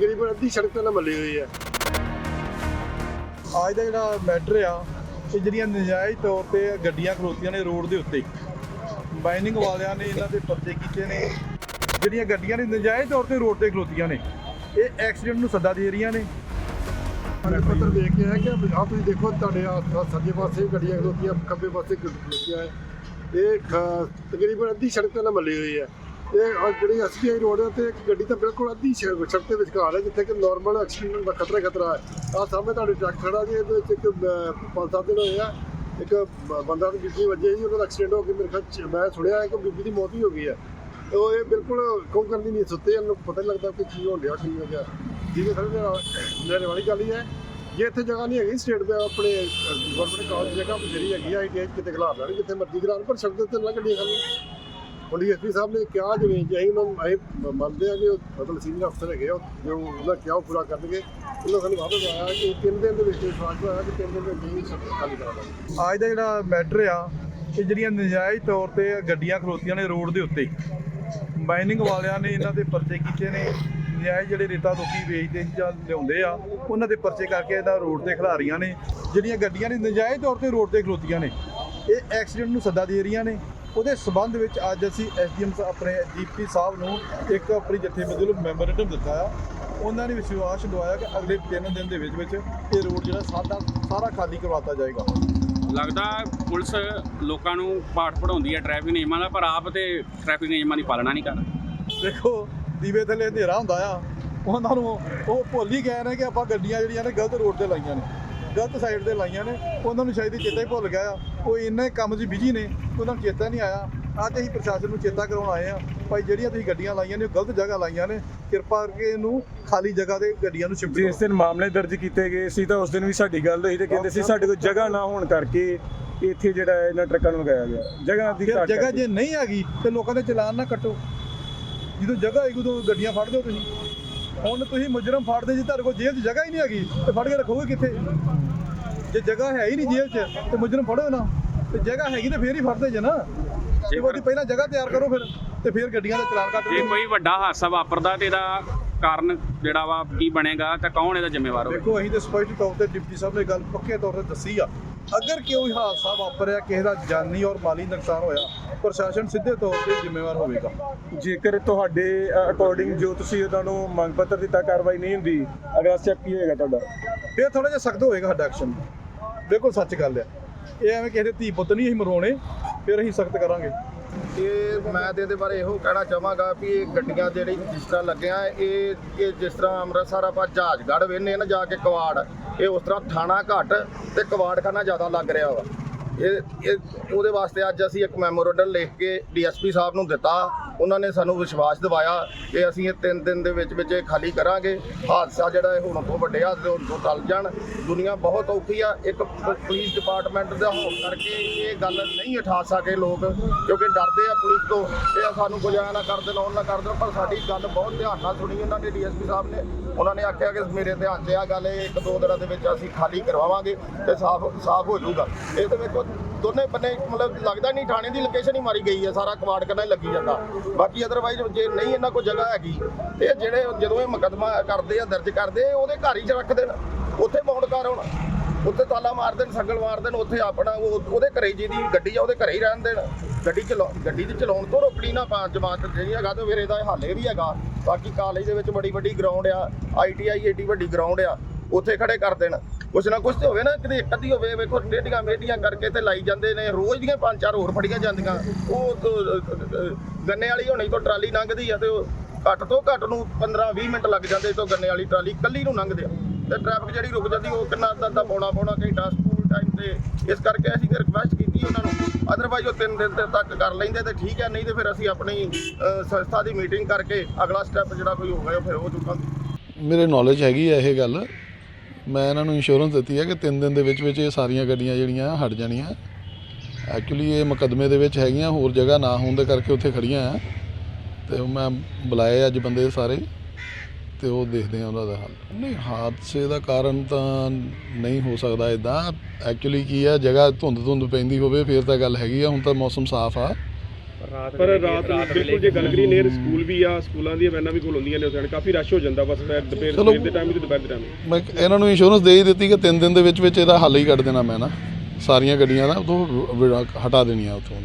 ਤਕਰੀਬਨ ਅੱਧੀ ਸੜਕ ਤੇ ਮੱਲੀ ਹੋਈ ਹੈ। ਅੱਜ ਦਾ ਜਿਹੜਾ ਮੈਟਰ ਆ ਇਹ ਜਿਹੜੀਆਂ ਨਜਾਇਜ਼ ਤੌਰ ਤੇ ਗੱਡੀਆਂ ਖਲੋਤੀਆਂ ਨੇ ਰੋਡ ਦੇ ਉੱਤੇ ਬਾਈਨਿੰਗ ਵਾਲਿਆਂ ਨੇ ਇਹਨਾਂ ਦੇ ਪਰਚੇ ਕੀਤੇ ਨੇ। ਜਿਹੜੀਆਂ ਗੱਡੀਆਂ ਨੇ ਨਜਾਇਜ਼ ਤੌਰ ਤੇ ਰੋਡ ਤੇ ਖਲੋਤੀਆਂ ਨੇ ਇਹ ਐਕਸੀਡੈਂਟ ਨੂੰ ਸੱਦਾ ਦੇ ਰਹੀਆਂ ਨੇ। ਮੈਂ ਪੱਤਰ ਵੇਖ ਕੇ ਆਇਆ ਕਿ ਆ ਤੁਸੀਂ ਦੇਖੋ ਤੁਹਾਡੇ ਆ ਸੱਜੇ ਪਾਸੇ ਗੱਡੀਆਂ ਖਲੋਤੀਆਂ ਖੱਬੇ ਪਾਸੇ ਖਲੋਤੀਆਂ ਹੈ। ਇਹ ਤਕਰੀਬਨ ਅੱਧੀ ਸੜਕ ਤੇ ਮੱਲੀ ਹੋਈ ਹੈ। ਇਹ ਆਹ ਜਿਹੜੀ ਐਸਬੀਆਈ ਰੋਡ ਹੈ ਤੇ ਇੱਕ ਗੱਡੀ ਤਾਂ ਬਿਲਕੁਲ ਅੱਧੀ ਸੜਕ ਦੇ ਵਿਚਕਾਰ ਹੈ, ਜਿੱਥੇ ਕਿ ਨਾਰਮਲ ਐਕਸੀਡੈਂਟ ਦਾ ਖਤਰਾ ਹੀ ਖਤਰਾ ਹੈ। ਆ ਸਾਹਮਣੇ ਤੁਹਾਡੇ ਟਰੱਕ ਖੜਾ ਜੀ, ਇਹਦੇ ਵਿੱਚ ਇੱਕ ਪੰਜ ਸੱਤ ਦਿਨ ਹੋਏ ਆ। ਇੱਕ ਬੰਦਾ ਦੀ ਬੀਬੀ ਵੱਜੇ ਜੀ ਉਹਦਾ ਐਕਸੀਡੈਂਟ ਹੋ ਕੇ ਮੇਰੇ ਖਿਆਲ ਮੈਂ ਸੁਣਿਆ ਹੈ ਕਿ ਬੀਬੀ ਦੀ ਮੌਤ ਹੀ ਹੋ ਗਈ ਹੈ। ਉਹ ਇਹ ਬਿਲਕੁਲ ਕੌਣ ਕਰਦੀ ਨਹੀਂ ਸੁੱਤੇ, ਇਹਨੂੰ ਪਤਾ ਨਹੀਂ ਲੱਗਦਾ ਕਿ ਕੀ ਹੋਣ ਡਿਆ, ਕੀ ਹੋ ਗਿਆ। ਜਿਹਦੇ ਸਾਰੇ, ਮੇਰੇ ਵਾਲੀ ਗੱਲ ਹੀ ਹੈ, ਜੇ ਇੱਥੇ ਜਗ੍ਹਾ ਨਹੀਂ ਹੈਗੀ ਸਟੇਟ ਦੇ, ਆਪਣੇ ਗਵਰਨਮੈਂਟ ਕਾਲਜ ਜਗ੍ਹਾ ਬਥੇਰੀ ਹੈਗੀ ਆ ਆਈਟੀਆਈ ਕਿਤੇ ਖਿਲਾਰ ਲੈਣ, ਜਿੱਥੇ ਮਰਜ਼ੀ ਕਰਾਉਣ ਪਰ ਸੜਕ ਦੇ ਉੱਤੇ ਨਾ ਗੱਡੀਆਂ ਖਾਲੀ ਹੁਣ ਡੀਐਸਪੀ ਸਾਹਿਬ ਨੇ ਕਿਹਾ ਜਿਵੇਂ ਜੇ ਅਸੀਂ ਉਹਨਾਂ ਨੂੰ, ਅਸੀਂ ਮੰਨਦੇ ਆ ਕਿ ਉਹ ਮਤਲਬ ਸੀਨੀਅਰ ਅਫਸਰ ਹੈਗੇ ਆ ਜੋ ਉਹਨਾਂ ਕਿਹਾ ਉਹ ਪੂਰਾ ਕਰਨਗੇ। ਉਹਨਾਂ ਸਾਨੂੰ ਵਾਪਸ ਆਇਆ ਕਿ ਤਿੰਨ ਦਿਨ ਦੇ ਵਿੱਚ ਵਿਸ਼ਵਾਸ ਹੋਇਆ ਕਿ ਤਿੰਨ ਦਿਨ ਦੇ ਵਿੱਚ ਹੀ ਖਾਲੀ ਕਰਾ ਦਾਂਗੇ ਅੱਜ ਦਾ ਜਿਹੜਾ ਮੈਟਰ ਆ, ਇਹ ਜਿਹੜੀਆਂ ਨਜਾਇਜ਼ ਤੌਰ ਤੇ ਗੱਡੀਆਂ ਖਲੋਤੀਆਂ ਨੇ ਰੋਡ ਦੇ ਉੱਤੇ ਮਾਈਨਿੰਗ ਵਾਲਿਆਂ ਨੇ ਇਹਨਾਂ ਦੇ ਪਰਚੇ ਕੀਤੇ ਨੇ, ਨਜਾਇਜ਼ ਜਿਹੜੇ ਰੇਤਾ ਲੋਕੀ ਵੇਚਦੇ ਸੀ ਜਾਂ ਲਿਆਉਂਦੇ ਆ, ਉਹਨਾਂ ਦੇ ਪਰਚੇ ਕਰਕੇ ਇਹਦਾ ਰੋਡ ਤੇ ਖਿਲਾ ਰਹੀਆਂ ਨੇ, ਜਿਹੜੀਆਂ ਗੱਡੀਆਂ ਨੇ ਨਜਾਇਜ਼ ਤੌਰ ਤੇ ਰੋਡ ਤੇ ਖਲੋਤੀਆਂ ਨੇ, ਇਹ ਐਕਸੀਡੈਂਟ ਨੂੰ ਸੱਦਾ ਦੇ ਰਹੀਆਂ ਨੇ। ਉਹਦੇ ਸਬੰਧ ਵਿੱਚ ਅੱਜ ਅਸੀਂ ਐਸਡੀਐਮ ਆਪਣੇ ਜੀਪੀ ਸਾਹਿਬ ਨੂੰ ਇੱਕ ਆਪਣੀ ਜਥੇਬੰਦੀ ਨੂੰ ਮੈਮੋਰੈਂਡਮ ਦਿੱਤਾ ਆ। ਉਹਨਾਂ ਨੇ ਵਿਸ਼ਵਾਸ ਦਿਵਾਇਆ ਕਿ ਅਗਲੇ 3 ਦਿਨ ਦੇ ਵਿੱਚ ਵਿੱਚ ਇਹ ਰੋਡ ਜਿਹੜਾ ਸਾਡਾ ਸਾਰਾ ਖਾਲੀ ਕਰਵਾਤਾ ਜਾਏਗਾ। ਲੱਗਦਾ ਪੁਲਿਸ ਲੋਕਾਂ ਨੂੰ ਪਾਠ ਪੜਾਉਂਦੀ ਹੈ ਟ੍ਰੈਫਿਕ ਨਿਯਮਾਂ ਦਾ ਪਰ ਆਪ ਤੇ ਟ੍ਰੈਫਿਕ ਨਿਯਮਾਂ ਦੀ ਪਾਲਣਾ ਨਹੀਂ ਕਰਦੀ ਦੇਖੋ ਦੀਵੇ ਥੱਲੇ ਹਨੇਰਾ ਹੁੰਦਾ ਆ। ਉਹਨਾਂ ਨੂੰ ਉਹ ਭੁੱਲ ਹੀ ਗਏ ਨੇ ਕਿ ਆਪਾਂ ਗੱਡੀਆਂ ਜਿਹੜੀਆਂ ਨੇ ਗਲਤ ਰੋਡ ਤੇ ਲਾਈਆਂ ਨੇ। ਗਲਤ ਸਾਈਡ ਤੇ ਲਾਈਆਂ ਨੇ ਉਹਨਾਂ ਨੂੰ ਸ਼ਾਇਦ ਹੀ ਚੇਤਾ ਹੀ ਭੁੱਲ ਗਿਆ ਆ। ਉਹ ਇੰਨੇ ਕੰਮ 'ਚ ਬਿਜ਼ੀ ਨੇ ਉਹਨਾਂ ਨੂੰ ਚੇਤਾ ਨਹੀਂ ਆਇਆ। ਅੱਜ ਅਸੀਂ ਪ੍ਰਸ਼ਾਸਨ ਨੂੰ ਚੇਤਾ ਕਰਾਉਣ ਆਏ ਆ ਭਾਈ ਜਿਹੜੀਆਂ ਤੁਸੀਂ ਗੱਡੀਆਂ ਲਾਈਆਂ ਨੇ ਉਹ ਗਲਤ ਜਗ੍ਹਾ ਲਾਈਆਂ ਨੇ। ਕਿਰਪਾ ਕਰਕੇ ਇਹਨੂੰ ਖਾਲੀ ਜਗ੍ਹਾ ਤੇ ਗੱਡੀਆਂ ਨੂੰ ਸ਼ਿਫਟ ਜਿਸ ਦਿਨ ਮਾਮਲੇ ਦਰਜ ਕੀਤੇ ਗਏ ਸੀ ਤਾਂ ਉਸ ਦਿਨ ਵੀ ਸਾਡੀ ਗੱਲ ਹੋਈ ਤੇ ਕਹਿੰਦੇ ਸੀ ਸਾਡੇ ਕੋਲ ਜਗ੍ਹਾ ਨਾ ਹੋਣ ਕਰਕੇ ਇੱਥੇ ਜਿਹੜਾ ਇਹਨਾਂ ਟਰੱਕਾਂ ਨੂੰ ਲਗਾਇਆ ਗਿਆ। ਜਗ੍ਹਾ ਦੀ ਘਾਟ ਜਗ੍ਹਾ। ਜੇ ਨਹੀਂ ਹੈਗੀ ਤੇ ਲੋਕਾਂ ਦੇ ਚਲਾਨ ਨਾ ਕੱਟੋ। ਜਦੋਂ ਜਗ੍ਹਾ ਹੈਗੀ ਉਦੋਂ ਗੱਡੀਆਂ ਫੜ ਦਿਓ ਤੁਸੀਂ। ਹੁਣ ਤੁਸੀਂ ਮੁਜਰਮ ਫੜਦੇ ਜੇ ਤੁਹਾਡੇ ਕੋਲ ਜੇਲ੍ਹ 'ਚ ਜਗ੍ਹਾ ਹੀ ਨਹੀਂ ਹੈਗੀ। ਤੇ ਫੜ ਕੇ ਰੱਖੋਗੇ ਕਿੱਥੇ? ਜੇ ਜਗ੍ਹਾ ਹੈ ਹੀ ਨਹੀਂ ਜੇਲ੍ਹ 'ਚ ਤੇ ਮੁਜਰਮ ਫੜੋ ਨਾ। ਤੇ ਜਗ੍ਹਾ ਹੈਗੀ ਤੇ ਫੇਰ ਹੀ ਫੜਦੇ ਜੇ ਨਾ। ਜੇ ਉਹਦੀ ਪਹਿਲਾਂ ਜਗ੍ਹਾ ਤਿਆਰ ਕਰੋ ਫਿਰ ਤੇ ਫੇਰ ਗੱਡੀਆਂ ਦਾ ਚਲਾਨ ਕੱਟ ਜੇ ਕੋਈ ਵੱਡਾ ਹਾਦਸਾ ਵਾਪਰਦਾ ਤੇ ਇਹਦਾ ਕਾਰਨ ਜਿਹੜਾ ਵਾ ਕੀ ਬਣੇਗਾ ਤਾਂ ਕੌਣ ਇਹਦਾ ਜ਼ਿੰਮੇਵਾਰ ਹੋਵੇਗਾ ਦੇਖੋ ਅਸੀਂ ਤੇ ਸਪਸ਼ਟ ਤੌਰ ਤੇ ਡਿਪਟੀ ਸਾਹਿਬ ਨੇ ਗੱਲ ਪੱਕੇ ਤੌਰ ਤੇ ਦੱਸੀ ਆ। ਅਗਰ ਕੋਈ ਹਾਦਸਾ ਵਾਪਰਿਆ ਕਿਸੇ ਦਾ ਜਾਨੀ ਔਰ ਮਾਲੀ ਨੁਕਸਾਨ ਹੋਇਆ ਪ੍ਰਸ਼ਾਸਨ ਸਿੱਧੇ ਤੌਰ ਤੇ ਜ਼ਿੰਮੇਵਾਰ ਹੋਵੇਗਾ। ਜੇਕਰ ਤੁਹਾਡੇ ਅਕੋਰਡਿੰਗ ਜੋ ਤੁਸੀਂ ਉਹਨਾਂ ਨੂੰ ਮੰਗ ਪੱਤਰ ਦਿੱਤਾ ਕਾਰਵਾਈ ਨਹੀਂ ਹੁੰਦੀ ਅਗਲਾ ਸਟੈਪ ਕੀ ਹੋਏਗਾ ਤੁਹਾਡਾ? ਫਿਰ ਥੋੜਾ ਜਿਹਾ ਸਖਤ ਹੋਏਗਾ ਸਾਡਾ ਐਕਸ਼ਨ ਬਿਲਕੁਲ ਸੱਚ ਗੱਲ ਆ। ਇਹ ਐਵੇਂ ਕਿਸੇ ਦੇ ਧੀ ਪੁੱਤ ਨਹੀਂ ਅਸੀਂ ਮਰਵਾਉਣੇ ਫਿਰ ਅਸੀਂ ਸਖਤ ਕਰਾਂਗੇ। ਇਹ ਮੈਂ ਤੇ ਇਹਦੇ ਬਾਰੇ ਇਹੋ ਕਹਿਣਾ ਚਾਹਾਂਗਾ ਵੀ ਇਹ ਗੱਡੀਆਂ ਜਿਹੜੀ ਜਿਸ ਤਰ੍ਹਾਂ ਲੱਗੀਆਂ, ਇਹ ਇਹ ਜਿਸ ਤਰ੍ਹਾਂ ਅੰਮ੍ਰਿਤਸਰ ਆਪਾਂ ਜਹਾਜਗੜ੍ਹ ਵੇਨੇ ਨਾ, ਜਾ ਕੇ ਕਵਾੜ, ਇਹ ਉਸ ਤਰ੍ਹਾਂ ਥਾਣਾ ਘੱਟ ਤੇ ਕਵਾੜਖਾਨਾ ਜ਼ਿਆਦਾ ਲੱਗ ਰਿਹਾ ਵਾ। ਇਹ ਇਹ ਉਹਦੇ ਵਾਸਤੇ ਅੱਜ ਅਸੀਂ ਇੱਕ ਮੈਮੋਰੰਡਮ ਲਿਖ ਕੇ ਡੀਐਸਪੀ ਸਾਹਿਬ ਨੂੰ ਦਿੱਤਾ ਉਹਨਾਂ ਨੇ ਸਾਨੂੰ ਵਿਸ਼ਵਾਸ ਦਿਵਾਇਆ ਕਿ ਅਸੀਂ ਇਹ ਤਿੰਨ ਦਿਨ ਦੇ ਵਿੱਚ ਵਿੱਚ ਇਹ ਖਾਲੀ ਕਰਾਂਗੇ। ਹਾਦਸਾ ਜਿਹੜਾ ਇਹ ਹੁਣ ਤੋਂ ਵੱਡੇ ਹਾਦਸੇ, ਹੁਣ ਤੋਂ ਟਲ ਜਾਣ। ਦੁਨੀਆ ਬਹੁਤ ਔਖੀ ਆ। ਇੱਕ ਪੁਲਿਸ ਡਿਪਾਰਟਮੈਂਟ ਦਾ ਹੋਣ ਕਰਕੇ ਇਹ ਗੱਲ ਨਹੀਂ ਉਠਾ ਸਕੇ ਲੋਕ, ਕਿਉਂਕਿ ਡਰਦੇ ਆ ਪੁਲਿਸ ਤੋਂ। ਇਹ ਸਾਨੂੰ ਕੁਝ ਨਾ ਕਰ ਦੇਣ ਉਹ ਨਾ ਕਰ ਦੇਣ, ਪਰ ਸਾਡੀ ਗੱਲ ਬਹੁਤ ਧਿਆਨ ਨਾਲ ਸੁਣੀ ਉਹਨਾਂ ਨੇ, ਡੀਐਸਪੀ ਸਾਹਿਬ ਨੇ। ਉਹਨਾਂ ਨੇ ਆਖਿਆ ਕਿ ਮੇਰੇ ਧਿਆਨ 'ਚ ਆ ਗੱਲ, ਇਹ ਇੱਕ ਦੋ ਦਿਨਾਂ ਦੇ ਵਿੱਚ ਅਸੀਂ ਖਾਲੀ ਕਰਵਾਵਾਂਗੇ ਤੇ ਸਾਫ਼ ਸਾਫ਼ ਹੋ ਜਾਊਗਾ। ਇਹ ਤੇ ਵੇਖੋ ਦੋਨੇ ਬੰਨੇ ਮਤਲਬ ਲੱਗਦਾ ਨਹੀਂ, ਥਾਣੇ ਦੀ ਲੋਕੇਸ਼ਨ ਹੀ ਮਾਰੀ ਗਈ ਹੈ, ਸਾਰਾ ਕਵਾੜ ਕਰਨਾ ਹੀ ਲੱਗੀ ਜਾਂਦਾ। ਬਾਕੀ ਅਦਰਵਾਈਜ਼ ਜੇ ਨਹੀਂ ਇਹਨਾਂ ਕੋਲ ਜਗ੍ਹਾ ਹੈਗੀ, ਤੇ ਇਹ ਜਿਹੜੇ ਜਦੋਂ ਇਹ ਮੁਕੱਦਮਾ ਕਰਦੇ ਆ, ਦਰਜ ਕਰਦੇ, ਉਹਦੇ ਘਰ ਹੀ 'ਚ ਰੱਖ ਦੇਣ। ਉੱਥੇ ਬੌਂਡ ਕਰ ਹੋਣਾ। ਉੱਥੇ ਤਾਲਾ ਮਾਰ ਦੇਣ, ਸੰਗਲ ਮਾਰ ਦੇਣ, ਉੱਥੇ ਆਪਣਾ ਉਹ- ਉਹਦੇ ਘਰੇ ਜਿਹਦੀ ਗੱਡੀ ਆ, ਉਹਦੇ ਘਰੇ ਹੀ ਰਹਿਣ ਦੇਣ। ਗੱਡੀ ਚਲਾ, ਗੱਡੀ ਦੀ ਚਲਾਉਣ ਤੋਂ ਰੋਕਣੀ ਨਾ ਪਾ ਜਮਾਤ ਜਿਹੜੀ ਹੈਗਾ, ਤੇ ਫਿਰ ਇਹਦਾ ਹਾਲੇ ਵੀ ਹੈਗਾ। ਬਾਕੀ ਕਾਲਜ ਦੇ ਵਿੱਚ ਬੜੀ ਵੱਡੀ ਗਰਾਊਂਡ ਆ ਆਈਟੀਆਈ ਏਡੀ ਵੱਡੀ ਗਰਾਊਂਡ ਆ, ਉੱਥੇ ਖੜੇ ਕਰ ਦੇਣ। ਕੁਛ ਨਾ ਕੁਛ ਤੇ ਹੋਵੇ ਨਾ, ਕਿਤੇ ਇੱਕ ਅੱਧੀ ਹੋਵੇ, ਵੇਖੋ ਟੇਡੀਆਂ ਮੇਡੀਆਂ ਕਰਕੇ ਤੇ ਲਾਈ ਜਾਂਦੇ ਨੇ, ਰੋਜ਼ ਦੀਆਂ ਪੰਜ ਚਾਰ ਹੋਰ ਫੜੀਆਂ ਜਾਂਦੀਆਂ। ਉਹ ਗੰਨੇ ਵਾਲੀ ਹੋਣੀ ਤੋਂ ਟਰਾਲੀ ਲੰਘਦੀ ਆ ਤੇ ਉਹ ਘੱਟ ਤੋਂ ਘੱਟ ਨੂੰ 15 20 ਮਿੰਟ ਲੱਗ ਜਾਂਦੇ ਤੋਂ ਗੰਨੇ ਵਾਲੀ ਟਰਾਲੀ ਕੱਲੀ ਨੂੰ ਲੰਘਦੇ ਆ। ਤੇ ਟ੍ਰੈਫਿਕ ਜਿਹੜੀ ਰੁਕ ਜਾਂਦੀ, ਉਹ ਕਿੰਨਾ ਅੱਧਾ ਅੱਧਾ ਪੌਣਾ ਪੌਣਾ ਘੰਟਾ ਸਕੂਲ ਟਾਈਮ ਤੇ। ਇਸ ਕਰਕੇ ਅਸੀਂ ਰਿਕਵੈਸਟ ਕੀਤੀ ਉਹਨਾਂ ਨੂੰ ਅਦਰਵਾਈਜ਼ ਉਹ ਤਿੰਨ ਦਿਨ ਤੱਕ ਕਰ ਲੈਂਦੇ ਤੇ ਠੀਕ ਹੈ ਨਹੀਂ ਤੇ ਫਿਰ ਅਸੀਂ ਆਪਣੀ ਸੰਸਥਾ ਦੀ ਮੀਟਿੰਗ ਕਰਕੇ ਅਗਲਾ ਸਟੈਪ ਜਿਹੜਾ ਕੋਈ ਹੋਊਗਾ ਉਹ ਫਿਰ ਉਹ ਚੁੱਕਾਂਗੇ। ਮੇਰੇ ਨੌਲੇਜ ਹੈਗੀ ਹੈ ਇਹ ਗੱਲ। ਮੈਂ ਇਹਨਾਂ ਨੂੰ ਇੰਸ਼ੋਰੈਂਸ ਦਿੱਤੀ ਹੈ ਕਿ 3 ਦਿਨ ਦੇ ਵਿੱਚ ਵਿੱਚ ਇਹ ਸਾਰੀਆਂ ਗੱਡੀਆਂ ਜਿਹੜੀਆਂ ਹਟ ਜਾਣੀਆਂ। ਐਕਚੁਅਲੀ ਇਹ ਮੁਕੱਦਮੇ ਦੇ ਵਿੱਚ ਹੈਗੀਆਂ, ਹੋਰ ਜਗ੍ਹਾ ਨਾ ਹੋਣ ਦੇ ਕਰਕੇ ਉੱਥੇ ਖੜੀਆਂ ਆ। ਤੇ ਮੈਂ ਬੁਲਾਏ ਅੱਜ ਬੰਦੇ ਸਾਰੇ, ਤੇ ਉਹ ਦੇਖਦੇ ਆ ਉਹਨਾਂ ਦਾ ਹੱਲ। ਨਹੀਂ, ਹਾਦਸੇ ਦਾ ਕਾਰਨ ਤਾਂ ਨਹੀਂ ਹੋ ਸਕਦਾ ਇਦਾਂ ਐਕਚੁਅਲੀ ਕੀ ਆ, ਜਗ੍ਹਾ ਧੁੰਦ ਧੁੰਦ ਪੈਂਦੀ ਹੋਵੇ, ਫਿਰ ਤਾਂ ਗੱਲ ਹੈਗੀ ਆ, ਹੁਣ ਤਾਂ ਮੌਸਮ ਸਾਫ਼ ਆ। ਪਰ ਰਾਤ ਨੂੰ ਬਿਲਕੁਲ ਜੇ ਗੱਲ ਕਰੀਏ ਨੇਰ ਸਕੂਲ ਵੀ ਆ ਸਕੂਲਾਂ ਦੀਆਂ ਵੈਨਾਂ ਵੀ ਕੋਲ ਹੁੰਦੀਆਂ ਨੇ ਉੱਥੇ ਕਾਫੀ ਰਸ਼ ਹੋ ਜਾਂਦਾ ਬਸ ਦੁਪਹਿਰ ਦੁਪਹਿਰ ਚਲੋ। ਸਵੇਰ ਦੇ ਟਾਈਮ ਤੇ ਦੁਪਹਿਰ ਦੇ ਟਾਈਮ ਮੈਂ ਇਹਨਾਂ ਨੂੰ ਇੰਸ਼ੋਰੈਂਸ ਦੇ ਹੀ ਦਿੱਤੀ ਕਿ 3 ਦਿਨ ਦੇ ਵਿੱਚ ਵਿੱਚ ਇਹਦਾ ਹੱਲ ਹੀ ਕੱਢ ਦੇਣਾ ਮੈਂ ਨਾ। ਸਾਰੀਆਂ ਗੱਡੀਆਂ ਦਾ ਉਤੋਂ ਹਟਾ ਦੇਣੀਆਂ ਉੱਥੋਂ।